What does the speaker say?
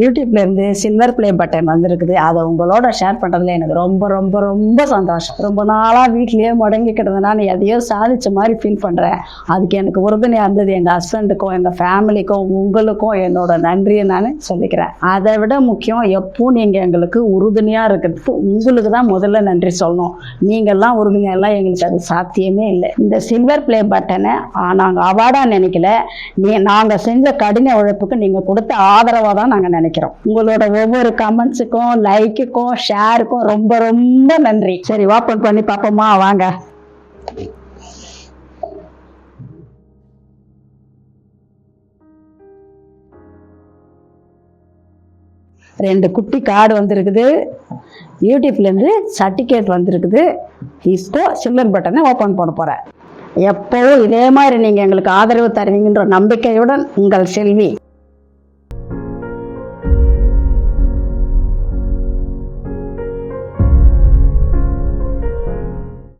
யூடியூப்லேருந்து silver play button வந்திருக்குது. அதை உங்களோட ஷேர் பண்ணுறதுல எனக்கு ரொம்ப ரொம்ப ரொம்ப சந்தோஷம். ரொம்ப நாளாக வீட்லேயே முடங்கிக்கிட்டது நான் எதையோ சாதிச்ச மாதிரி ஃபீல் பண்ணுறேன் அதுக்கு எனக்கு உறுதுணையாக இருந்தது எங்கள் ஹஸ்பண்டுக்கும் எங்கள் ஃபேமிலிக்கும் உங்களுக்கும் என்னோட நன்றியை நான் சொல்லிக்கிறேன். அதை விட முக்கியம் எப்பவும் நீங்கள் எங்களுக்கு உறுதுணையாக இருக்கிறதுக்கு உங்களுக்கு தான் முதல்ல நன்றி சொல்லணும். நீங்கள்லாம் உறுதுணையெல்லாம் எங்களுக்கு அது சாத்தியமே இல்லை. இந்த சில்வர் ப்ளே பட்டனை நாங்கள் அவார்டாக நினைக்கல. நீ நாங்கள் செஞ்ச கடின உழைப்புக்கு நீங்கள் கொடுத்த ஆதரவாக தான் நாங்கள் நினைக்கிறோம். உங்களோட ஒவ்வொரு கமெண்ட்ஸுக்கும் லைக்குக்கும் ஷேருக்கும் ரொம்ப ரொம்ப நன்றி. சரி ஓப்பன் பண்ணி பார்ப்போமா? வாங்க. ரெண்டு குட்டி கார்டு வந்திருக்குது. யூடியூப்லேருந்து சர்டிஃபிகேட் வந்திருக்குது. இப்போ சில்வர் பட்டனை ஓப்பன் பண்ண போகிறேன் எப்போவும் இதே மாதிரி நீங்கள் எங்களுக்கு ஆதரவு தருவீங்கன்ற நம்பிக்கையுடன் உங்கள் செல்வி.